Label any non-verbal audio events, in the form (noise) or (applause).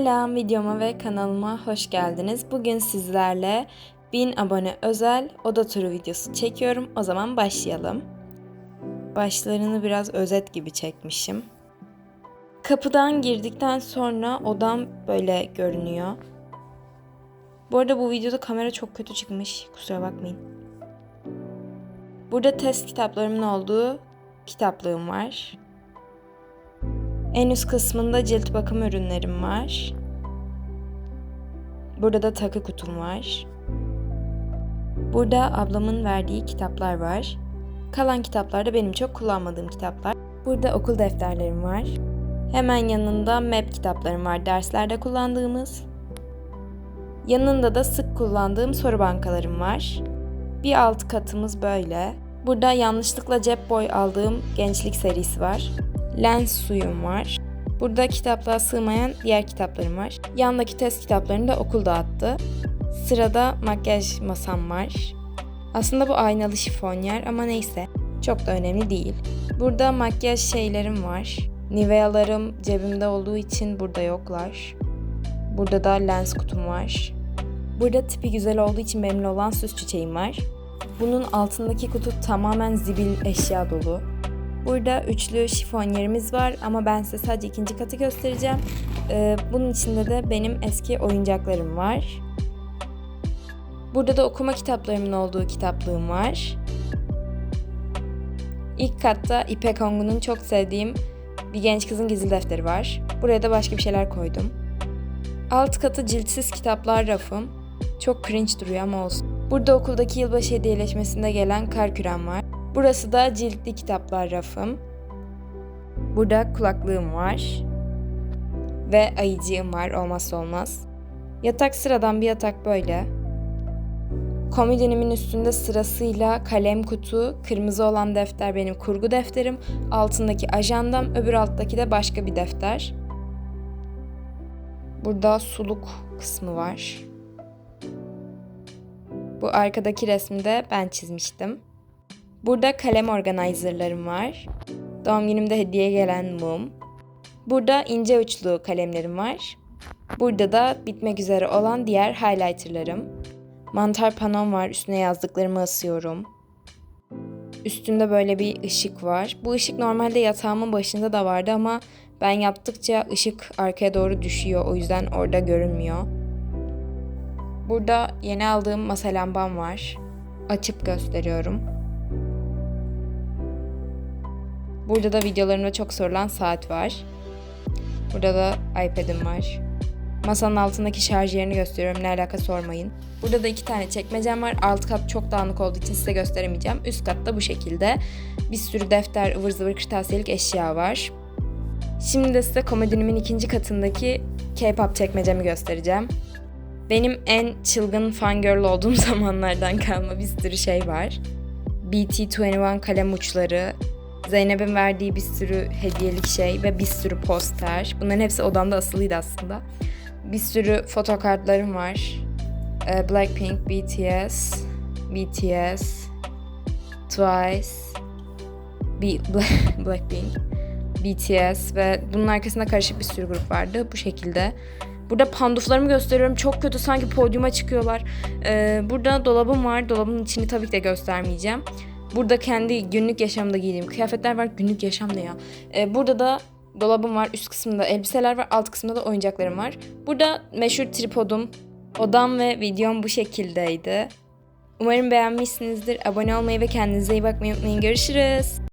Selam videoma ve kanalıma hoş geldiniz. Bugün sizlerle 1000 abone özel oda turu videosu çekiyorum. O zaman başlayalım. Başlarını biraz özet gibi çekmişim. Kapıdan girdikten sonra odam böyle görünüyor. Bu arada bu videoda kamera çok kötü çıkmış. Kusura bakmayın. Burada test kitaplarımın olduğu kitaplığım var. En üst kısmında cilt bakım ürünlerim var. Burada da takı kutum var. Burada ablamın verdiği kitaplar var. Kalan kitaplar da benim çok kullanmadığım kitaplar. Burada okul defterlerim var. Hemen yanında map kitaplarım var derslerde kullandığımız. Yanında da sık kullandığım soru bankalarım var. Bir alt katımız böyle. Burada yanlışlıkla cep boy aldığım gençlik serisi var. Lens suyum var. Burada kitaplığa sığmayan diğer kitaplarım var. Yandaki test kitaplarını da okul dağıttı. Sırada makyaj masam var. Aslında bu aynalı şifonyer ama neyse. Çok da önemli değil. Burada makyaj şeylerim var. Nivea'larım cebimde olduğu için burada yoklar. Burada da lens kutum var. Burada tipi güzel olduğu için benimle olan süs çiçeğim var. Bunun altındaki kutu tamamen zibil eşya dolu. Burada üçlü şifonyerimiz var ama ben size sadece ikinci katı göstereceğim. Ee, bunun içinde de benim eski oyuncaklarım var. Burada da okuma kitaplarımın olduğu kitaplığım var. İlk katta İpek Ongun'un çok sevdiğim bir genç kızın gizli defteri var. Buraya da başka bir şeyler koydum. Alt katı ciltsiz kitaplar rafım. Çok cringe duruyor ama olsun. Burada okuldaki yılbaşı hediyeleşmesinde gelen kar kürem var. Burası da ciltli kitaplar rafım. Burada kulaklığım var. Ve ayıcığım var olmazsa olmaz. Yatak sıradan bir yatak böyle. Komodinimin üstünde sırasıyla kalem kutu, kırmızı olan defter benim kurgu defterim, altındaki ajandam, öbür alttaki de başka bir defter. Burada suluk kısmı var. Bu arkadaki resmi de ben çizmiştim. Burada kalem organizerlarım var. Doğum günümde hediye gelen mum. Burada ince uçlu kalemlerim var. Burada da bitmek üzere olan diğer highlighterlarım. Mantar panom var. Üstüne yazdıklarımı asıyorum. Üstünde böyle bir ışık var. Bu ışık normalde yatağımın başında da vardı ama ben yaptıkça ışık arkaya doğru düşüyor. O yüzden orada görünmüyor. Burada yeni aldığım masa lambam var. Açıp gösteriyorum. Burada da videolarımda çok sorulan saat var. Burada da iPad'im var. Masanın altındaki şarj yerini gösteriyorum. Ne alaka sormayın. Burada da iki tane çekmecem var. Alt kat çok dağınık olduğu için size gösteremeyeceğim. Üst katta bu şekilde. Bir sürü defter, ıvır zıvır kırtasiyelik eşya var. Şimdi de size komodinimin ikinci katındaki K-pop çekmecemi göstereceğim. Benim en çılgın fangirl olduğum (laughs) zamanlardan kalma bir sürü şey var. BT21 kalem uçları, Zeynep'in verdiği bir sürü hediyelik şey ve bir sürü poster. Bunların hepsi odamda asılıydı aslında. Bir sürü fotokartlarım var. Ee, Blackpink, BTS, BTS, Twice, B- (laughs) Blackpink, BTS ve bunun arkasında karışık bir sürü grup vardı bu şekilde. Burada panduflarımı gösteriyorum. Çok kötü sanki podyuma çıkıyorlar. Ee, burada dolabım var. Dolabın içini tabii ki de göstermeyeceğim. Burada kendi günlük yaşamda giydiğim kıyafetler var. Günlük yaşam ya? Ee, burada da dolabım var. Üst kısmında elbiseler var. Alt kısmında da oyuncaklarım var. Burada meşhur tripodum, odam ve videom bu şekildeydi. Umarım beğenmişsinizdir. Abone olmayı ve kendinize iyi bakmayı unutmayın. Görüşürüz.